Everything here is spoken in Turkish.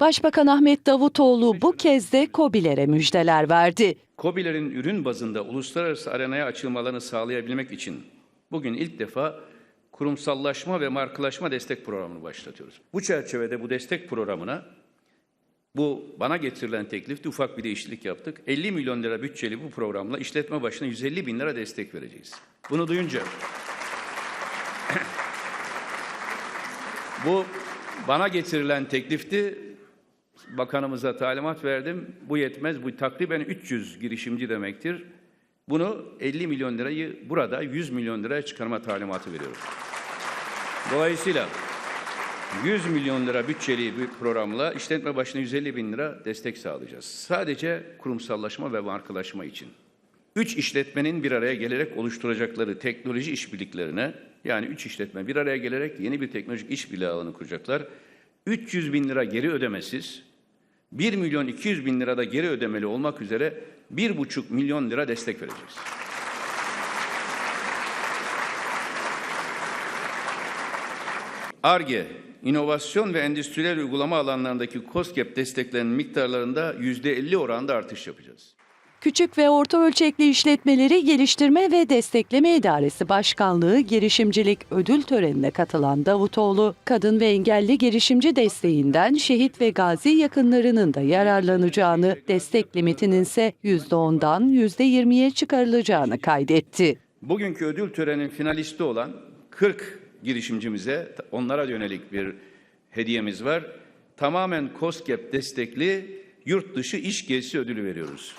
Başbakan Ahmet Davutoğlu bu kez de KOBİ'lere müjdeler verdi. KOBİ'lerin ürün bazında uluslararası arenaya açılmalarını sağlayabilmek için bugün ilk defa kurumsallaşma ve markalaşma destek programını başlatıyoruz. Bu çerçevede bu destek programına bu bana getirilen teklifte ufak bir değişiklik yaptık. 50 milyon lira bütçeli bu programla işletme başına 150 bin lira destek vereceğiz. Bunu duyunca bu bana getirilen teklifti. Bakanımıza talimat verdim. Bu yetmez. Bu takriben 300 girişimci demektir. Bunu 50 milyon lirayı burada 100 milyon liraya çıkarma talimatı veriyorum. Dolayısıyla 100 milyon lira bütçeli bir programla işletme başına 150 bin lira destek sağlayacağız. Sadece kurumsallaşma ve markalaşma için. Üç işletmenin bir araya gelerek oluşturacakları teknoloji işbirliklerine yani üç işletme bir araya gelerek yeni bir teknolojik işbirliği alanı kuracaklar. 300 bin lira geri ödemesiz, 1 milyon 200 bin lira da geri ödemeli olmak üzere 1,5 milyon lira destek vereceğiz. ARGE, inovasyon ve endüstriyel uygulama alanlarındaki COSGAP desteklerinin miktarlarında %50 oranda artış yapacağız. Küçük ve orta ölçekli işletmeleri geliştirme ve destekleme idaresi başkanlığı girişimcilik ödül törenine katılan Davutoğlu, kadın ve engelli girişimci desteğinden şehit ve gazi yakınlarının da yararlanacağını, destek limitinin ise %10'dan %20'ye çıkarılacağını kaydetti. Bugünkü ödül töreninin finalisti olan 40 girişimcimize onlara yönelik bir hediyemiz var. Tamamen COSGAP destekli yurt dışı iş gezisi ödülü veriyoruz.